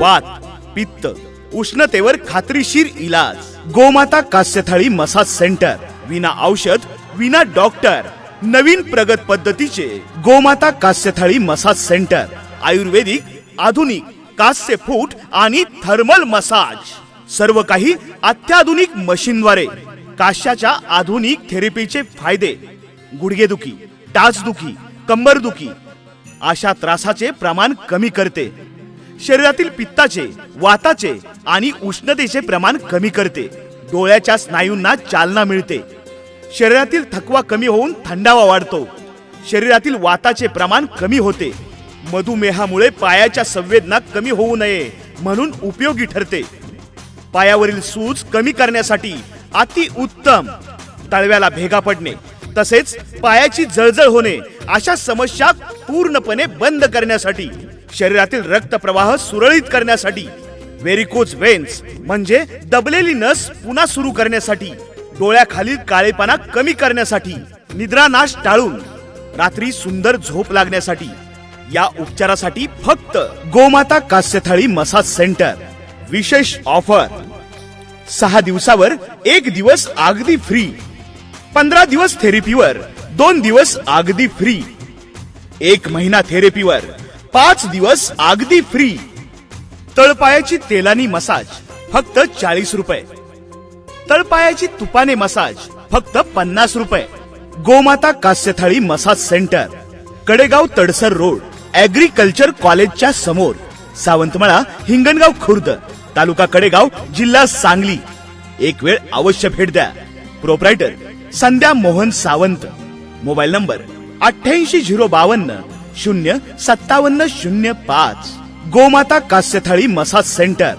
वात पित्त उष्णतेवर खात्रीशीर इलाज. गोमाता कास्य थाळी मसाज सेंटर. विना औषध विना डॉक्टर. नवीन प्रगत पद्धतीचे. गोमाता कास्य थाळी मसाज सेंटर. आयुर्वेदिक आधुनिक कास्य फूट आणि थर्मल मसाज. सर्व काही अत्याधुनिक मशीनद्वारे. काश्याच्या आधुनिक थेरपीचे फायदे. गुडघेदुखी टाचदुखी कंबरदुखी. अशा त्रासाचे प्रमाण कमी करते. शरीरातील पित्ताचे वाताचे आणि उष्णतेचे प्रमाण कमी करते. डोळ्याच्या स्नायूंना चालना मिळते. शरीरातील थकवा कमी होऊन थंडावा वाढतो. शरीरातील वाताचे प्रमाण कमी होते. मधुमेहामुळे पायाच्या संवेदना कमी होऊ नये म्हणून उपयोगी ठरते. पायावरील सूज कमी करण्यासाठी अति उत्तम. तळव्याला भेगा पडणे तसेच पायाची जळजळ होणे अशा समस्या पूर्णपणे बंद करण्यासाठी. शरीरातील रक्तप्रवाह सुरळीत करण्यासाठी. वेरिकोज वेन्स म्हणजे दबलेली नस पुन्हा सुरू करण्यासाठी. डोळ्याखालील काळेपणा कमी करण्यासाठी. निद्रानाश टाळून. रात्री सुंदर झोप लागण्यासाठी. या उपचारासाठी फक्त गोमाता कास्यथाळी मसाज सेंटर. विशेष ऑफर. सहा दिवसावर एक दिवस अगदी फ्री. पंधरा दिवस थेरपीवर दोन दिवस अगदी फ्री. एक महिना थेरपीवर पाच दिवस अगदी फ्री तळपायाची तेलानी मसाज फक्त चाळीस रुपये. तळपायाची तुपाने मसाज फक्त पन्नास रुपये. Gomata Kasyathali massage center Kadegaon Tadsar road agriculture कॉलेजच्या समोर. सावंतमाळा हिंगणगाव खुर्द तालुका कडेगाव जिल्हा सांगली. एक वेळ अवश्य भेट द्या. Proprietor Sandhya Mohan Sawant. Mobile number अठ्ठ्याऐंशी झिरो बावन्न शून्य सत्तावन्न शून्य पाच. गोमाता कास्यथाळी मसाज सेंटर.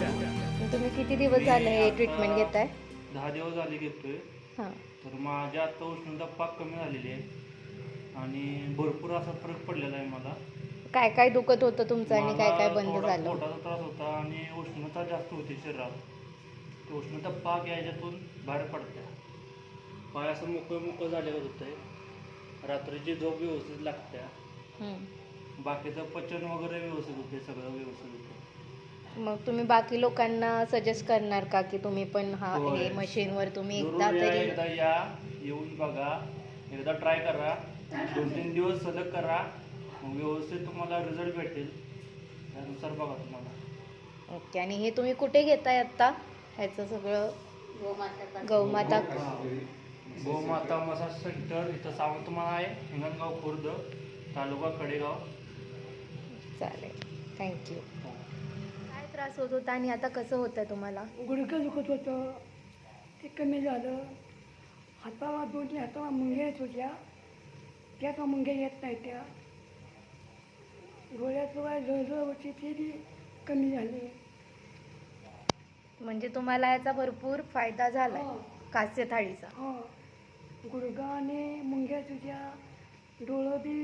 तुम्ही किती दिवस झाले हे ट्रीटमेंट घेताय? दहा दिवस झाले घेतोय. हां. तर माझ्या आता उष्णता पाक कमी झालेली आहे. आणि भरपूर असा फरक पडलेला आहे मला. काय काय दुखत होतं तुमचं आणि काय काय मला बंद थोडा झालं? पोटाचा त्रास होता आणि उष्णता जास्त होती शरीरात. ते उष्णता पाक याच्यातून बाहेर पडते पाय असं मोकळं मोकळं झालेलं होतंय. रात्रीची झोप व्यवस्थित लागत्या. बाकीचं पचन वगैरे व्यवस्थित होते सगळं व्यवस्थित होतं. मग तुम्ही बाकी लोकांना सजेस्ट करणार का की तुम्ही पण हा होय. हे मशीनवर तुम्ही एकदा जरूर या, तरी एकदा या येऊन बघा एकदा ट्राय करा दोन तीन दिवस सलग करा मग व्यवस्थित तुम्हाला रिझल्ट भेटेल. त्यानुसार बघा तुम्हाला. ओके आणि हे तुम्ही कुठे घेताय आत्ता? ह्याचं सगळं गौमाता. गोमाता मसाज सेंटर इथं सावंतमाळा आहे हिंगणगाव खुर्द. तालुका कडेगाव चालेल. थँक्यू काय त्रास होत होता आणि आता कसं होतं तुम्हाला? गुडघं दुखत होतं. ते कमी झालं. हाताला दोन्ही हाताला मुंग्या येत होत्या. त्या का मुंग्या येत नाही त्या डोळ्यात काय जळजळ होती. ती बी कमी झाली. म्हणजे तुम्हाला याचा भरपूर फायदा झालाय. हो. कास्य थाळीचा हो. गुडघा आणि मुंग्या तुझ्या डोळं बी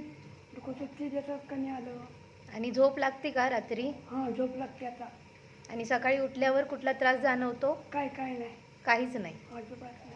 दुखत होती त्याचं कमी आलं. आणि झोप लागते का रात्री? हां झोप लागते आता. आणि सकाळी उठल्यावर कुठला त्रास जाणवतो? काय काय नाही. काहीच नाही. अजिबात नाही.